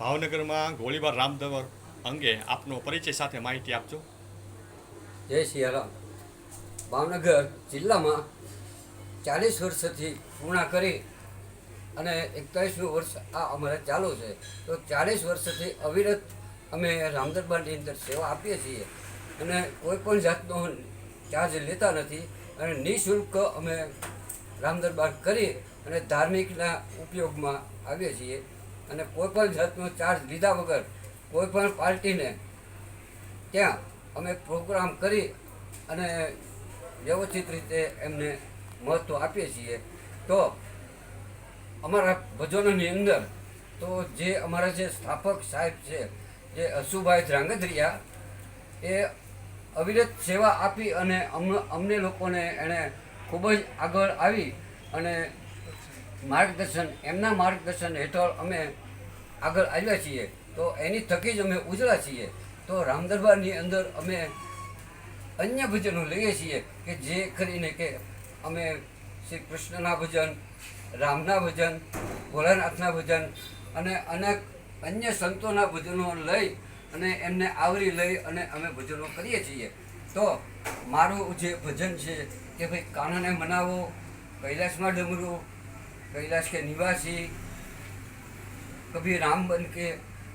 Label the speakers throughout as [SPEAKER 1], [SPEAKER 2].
[SPEAKER 1] ભાવનગરમાં ગોળીબાર રામદવર અંગે આપનો પરિચય સાથે માહિતી આપજો.
[SPEAKER 2] જય સિયારામ ભાવનગર જિલ્લામાં ચાલીસ વર્ષથી પૂર્ણ કરી અને એકતાલીસનું વર્ષ આ અમારે ચાલુ છે. તો ચાલીસ વર્ષથી અવિરત અમે રામદરબારની અંદર સેવા આપીએ છીએ અને કોઈ પણ જાતનો ચાર્જ લેતા નથી અને નિઃશુલ્ક અમે રામદરબાર કરી અને ધાર્મિકના ઉપયોગમાં આવીએ છીએ. અને કોઈ પણ જાતનો ચાર્જ લીધા વગર કોઈ પણ પાર્ટીને ત્યાં અમે પ્રોગ્રામ કરી અને વ્યવસ્થિત રીતે એમને મહત્ત્વ આપીએ છીએ. તો અમારા ભજનોની અંદર તો જે અમારા જે સ્થાપક સાહેબ છે, જે અશુભાઈ ધ્રાંગધ્રિયા, એ અવિરત સેવા આપી અને અમ- અમને લોકોને એણે ખૂબ જ આગળ આવી અને માર્ગદર્શન, એમના માર્ગદર્શન હેઠળ અમે આગળ આવ્યા છીએ. તો એની થકી જ અમે ઉજળા છીએ. તો રામદરબારની અંદર અમે અન્ય ભજનો લઈએ છીએ કે જે કરીને કે અમે શ્રી કૃષ્ણના ભજન, રામના ભજન, ભોળાનાથના ભજન અને અનેક અન્ય સંતોના ભજનો લઈ અને એમને આવરી લઈ અને અમે ભજનો કરીએ છીએ. તો મારું જે ભજન છે કે ભાઈ કાનાને મનાવો, કૈલાસમાં ડમરું કૈલાસ કે નિવાસી, કભી રામ બનકે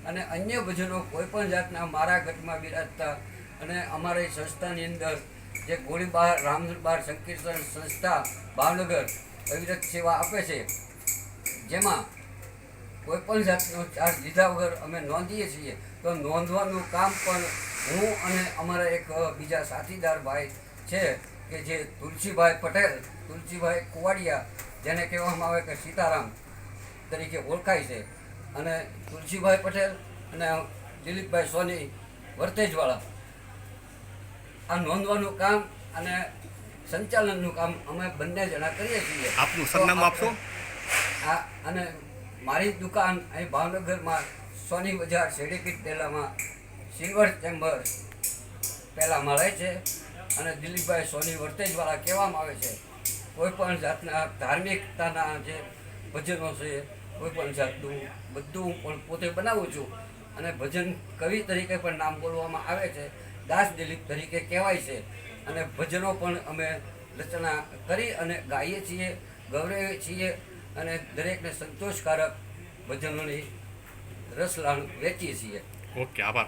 [SPEAKER 2] અને અન્ય ભજનો કોઈ પણ જાતના મારા ઘટમાં બિરાજતા અને અમારી સંસ્થાની અંદર જે ગોળીબાર રામદરબાર સંકીર્તન સંસ્થા, ભાવનગર, અવિરત સેવા આપે છે, જેમાં કોઈ પણ જાતનો ચાર્જ લીધા વગર અમે નોંધીએ છીએ, તો નોંધવાનું કામ પણ હું અને અમારા એક બીજા સાથીદાર ભાઈ છે, કે જે તુલસીભાઈ પટેલ, તુલસીભાઈ કુવાડિયા જેને કહેવામાં આવે કે સીતારામ તરીકે ઓળખાય છે. અને તુલસીભાઈ પટેલ અને દિલીપભાઈ સોની વર્તેજવાળા. આ નોંધવાનું કામ અને સંચાલનનું કામ અમે બંને જણા કરીએ છીએ.
[SPEAKER 1] આપનું સરનામું આપશો?
[SPEAKER 2] આ અને મારી દુકાન અહીં ભાવનગરમાં સોની બજાર શેડીકીટ પહેલામાં સિલ્વર ચેમ્બર પહેલાં મળે છે. અને દિલીપભાઈ સોની વર્તેજવાળા કહેવામાં આવે છે. કોઈ પણ જાતના ધાર્મિકતાના જે ભજનો છે કોઈ પણ જાતનું બધું પણ પોતે બનાવું છું. અને ભજન કવિ તરીકે પણ નામ બોલવામાં આવે છે, દાસ દિલીપ તરીકે કહેવાય છે. અને ભજનો પણ અમે રચના કરી અને ગાઈએ છીએ, ગૌરવીએ છીએ અને દરેકને સંતોષકારક ભજનોની રસલાણ વેચીએ છીએ.
[SPEAKER 1] ઓકે, આભાર.